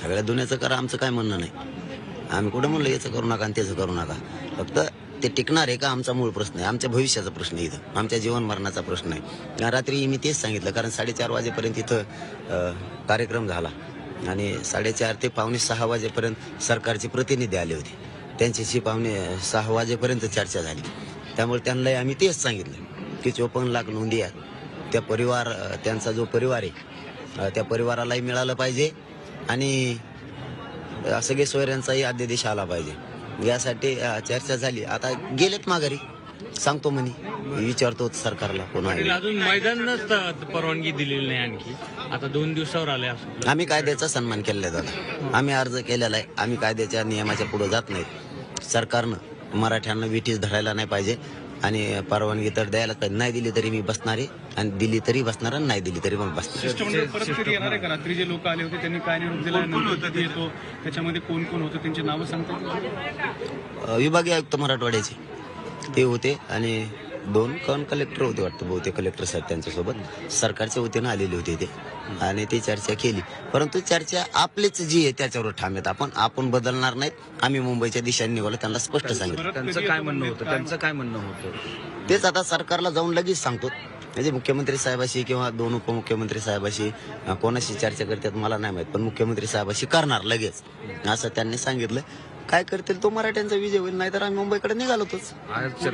सगळ्या दुनियाचं करा आमचं काय म्हणणं नाही. आम्ही कुठं म्हणलं याचं करू नका आणि त्याचं करू नका. फक्त ते टिकणार आहे का आमचा मूळ प्रश्न आहे. आमच्या भविष्याचा प्रश्न आहे इथं. आमच्या जीवन मरणाचा प्रश्न आहे. रात्री मी तेच सांगितलं कारण साडेचार वाजेपर्यंत इथं कार्यक्रम झाला. आणि साडेचार ते पावणे सहा वाजेपर्यंत सरकारचे प्रतिनिधी आले होते. त्यांच्याशी पावणे सहा वाजेपर्यंत चर्चा झाली. त्यामुळे त्यांनाही आम्ही तेच सांगितलं की चोपन्न लाख नोंदी आहेत त्या परिवार त्यांचा जो परिवार आहे त्या परिवारालाही मिळालं पाहिजे. आणि सगळे सोयऱ्यांचाही अध्यादेश आला पाहिजे. यासाठी चर्चा झाली. आता गेलेत माघारी. सांगतो म्हणे. विचारतो सरकारला कोण अजून मैदानच परवानगी दिलेली नाही आणखी. आता दोन दिवसावर आले आम्ही कायद्याचा सन्मान केलेला दादा. आम्ही अर्ज केलेला आहे. आम्ही कायद्याच्या नियमाच्या पुढे जात नाहीत सरकारनं मराठ्यांना विटीस धरायला नाही पाहिजे. आणि परवानगी तर द्यायला नाही दिली तरी मी बसणार आहे. आणि दिली तरी बसणार आणि नाही दिली तरी मग बसणार. शिष्टमंडळ परत कधी येणार आहे का? रात्री जे लोक आले होते त्यांनी काय निरोप दिला? नंतर कधी येतो. त्याच्यामध्ये कोण कोण होतं? त्यांची नावं सांगता येतील? अ, विभागीय आयुक्त मराठवाड्याचे. ते होते आणि दोन कन कलेक्टर होते वाटतं बहुतेक कलेक्टर साहेब त्यांच्यासोबत. सरकारच्या वतीनं आलेले होते ते. आणि ती चर्चा केली. परंतु चर्चा आपलीच जी आहे त्याच्यावर ठाम आहेत. आपण आपण बदलणार नाहीत. आम्ही मुंबईच्या दिशेने निघालो. त्यांना स्पष्ट सांगितलं. परत त्यांचं काय म्हणणं होतं? त्यांचं काय म्हणणं होतं? तेच आता सरकारला जाऊन लगेच सांगतो. म्हणजे मुख्यमंत्री साहेबाशी किंवा दोन उपमुख्यमंत्री साहेबाशी कोणाशी चर्चा करतात मला नाही माहीत. पण मुख्यमंत्री साहेबाशी करणार लगेच. असं त्यांनी सांगितलं. काय करतील तो मराठ्यांचा विजय होईल. नाहीतर आम्ही मुंबईकडे निघालोच आज